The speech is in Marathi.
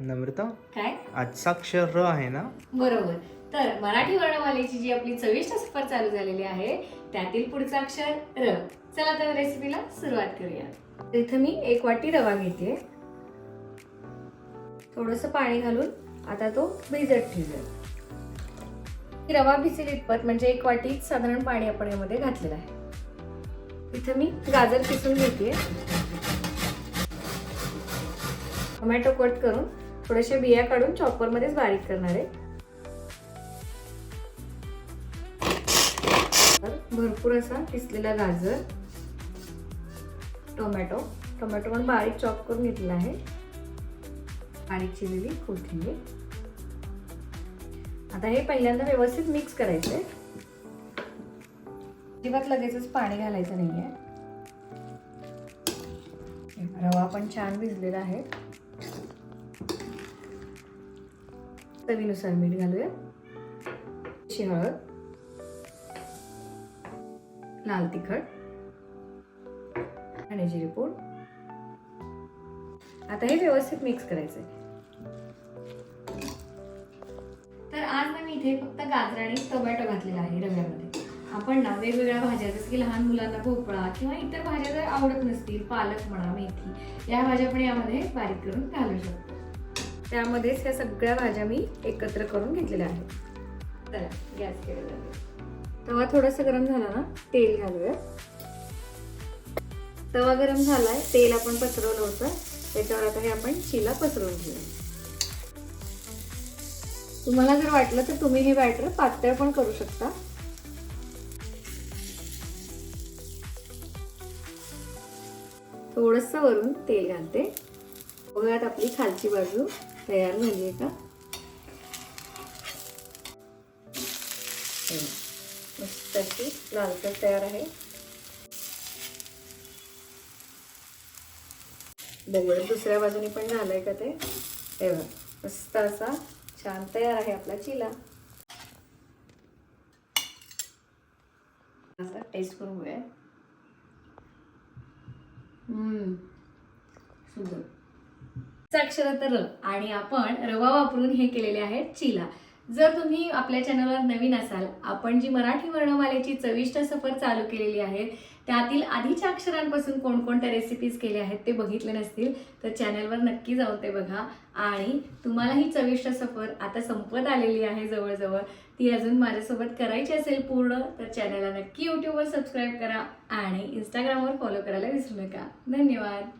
नम्रता? काय? आजचा अक्षर र आहे ना? बरोबर. तर मराठी वर्णमालेची जी आपली चविष्ट सफर चालू झालेली आहे त्यातील पुढचं अक्षर र. चला तर रेसिपीला सुरुवात करूया. इथं मी एक वाटी रवा घेते. थोडस पाणी घालून आता तो भिजत ठेवूया. रवा भिजेल इतपत म्हणजे एक वाटीत साधारण पाणी आपण यामध्ये घातलेलं आहे. इथं मी गाजर किसून घेते. टोमॅटो कट करून थोडेसे बिया काढून चॉपर मध्येच बारीक करणार आहे. भरपूर असा किसलेला गाजर टोमॅटो. टोमॅटो पण बारीक चॉप करून घेतलेला आहे. बारीक चिरलेली कोथिंबीर. आता हे पहिल्यांदा व्यवस्थित मिक्स करायचंय अजिबात लगेचच पाणी घालायचं नाही आहे रवा पण छान भिजलेला आहे. चवीनुसार मीठ घालूया. अशी हळद. लाल तिखट. आणि जिरे पूड. आता हे व्यवस्थित मिक्स करायचंय. तर आज ना मी इथे फक्त गाजर आणि टोमॅटो घातलेला आहे रव्यामध्ये. आपण ना वेगवेगळ्या भाज्या जसं की लहान मुलांना भोपळा किंवा इतर भाज्या जर आवडत नसतील पालक म्हणा मेथी या भाज्या पण यामध्ये बारीक करून घालू शकतो. त्यामध्येच ह्या सगळ्या भाज्या मी एकत्र करून घेतलेल्या आहेत. चला गॅस केलेला तवा थोडासा गरम झाला ना तेल घालूया. तवा गरम झालाय तेल आपण पसरवलं होतं. त्याच्यावर आता हे आपण शिला पसरवून घेऊया. तुम्हाला जर वाटलं तर तुम्ही हे बॅटर पातळ पण करू शकता. थोडस वरून तेल घालते. बघूयात आपली खालची बाजू. तयार झाली आहे का मस्त अशी लालसर तयार आहे. दगड दुसऱ्या बाजूने पण झालंय का ते? तेव्हा मस्त असा छान तयार आहे आपला चिला. असा टेस्ट करून बघूया. हम्म सुंदर. अक्षर तर र आणि आपण रवा वापरून हे केलेले आहे चिला. जर तुम्ही आपल्या चॅनलवर नवीन असाल आपण जी मराठी वर्णमालेची चविष्ट सफर चालू केलेली आहे त्यातील आधीच्या अक्षरांपासून कोणकोणत्या रेसिपीज केल्या आहेत ते बघितले नसतील तर चॅनलवर नक्की जाऊन ते बघा. आणि तुम्हाला ही चविष्ट सफर आता संपत आलेली आहे जवळजवळ. ती अजून माझ्यासोबत करायची असेल पूर्ण तर चॅनलला नक्की यूट्यूबवर सबस्क्राईब करा आणि इंस्टाग्रामवर फॉलो करायला विसरू नका. धन्यवाद.